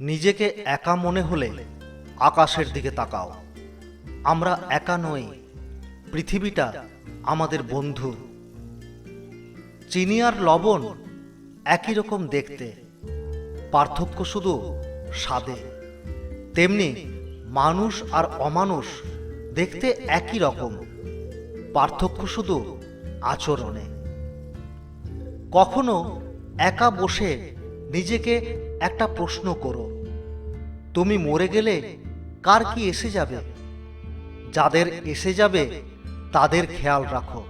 নিজেকে একা মনে হলে আকাশের দিকে তাকাও। আমরা একা নই, পৃথিবীটা আমাদের বন্ধু। চিনি আর লবণ একই রকম দেখতে, পার্থক্য শুধু স্বাদে। তেমনি মানুষ আর অমানুষ দেখতে একই রকম, পার্থক্য শুধু আচরণে। কখনো একা বসে নিজেকে একটা প্রশ্ন করো। তুমি মরে গেলে কার কি এসে যাবে? যাদের এসে যাবে, তাদের খেয়াল রাখো।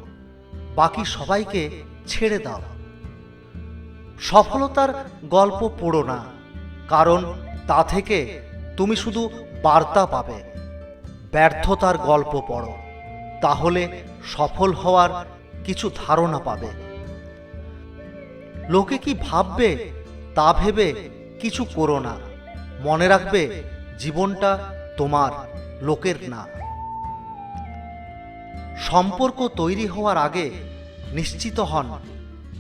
বাকি সবাইকে ছেড়ে দাও। সফলতার গল্প পড়ো না, কারণ তা থেকে তুমি শুধু বার্তা পাবে। ব্যর্থতার গল্প পড়ো, তাহলে সফল হওয়ার কিছু ধারণা পাবে। লোকে কি ভাববে তা ভেবে কিছু করো না। মনে রাখবে, জীবনটা তোমার, লোকের না। সম্পর্ক তৈরি হওয়ার আগে নিশ্চিত হন,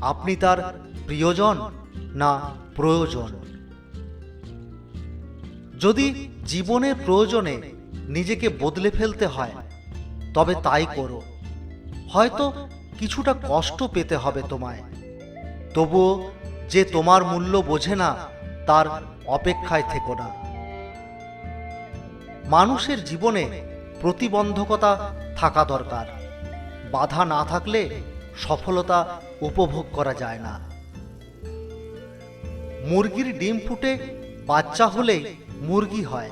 আপনি তার প্রিয়জন না প্রয়োজন। যদি জীবনের প্রয়োজনে নিজেকে বদলে ফেলতে হয়, তবে তাই করো। হয়তো কিছুটা কষ্ট পেতে হবে তোমায়। তবুও যে তোমার মূল্য বোঝে না, তার অপেক্ষায় থেকো না। মানুষের জীবনে প্রতিবন্ধকতা থাকা দরকার। বাধা না থাকলে সফলতা উপভোগ করা যায় না। মুরগির ডিম ফুটে বাচ্চা হলেই মুরগি হয়।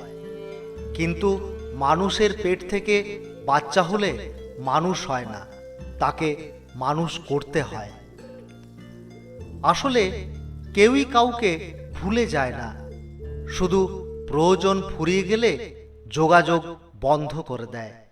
কিন্তু মানুষের পেট থেকে বাচ্চা হলে মানুষ হয় না, তাকে মানুষ করতে হয়। আসলে কেউই কাউকে ভুলে যায় না। শুধু প্রয়োজন ফুরিয়ে গেলে যোগাযোগ বন্ধ করে দেয়।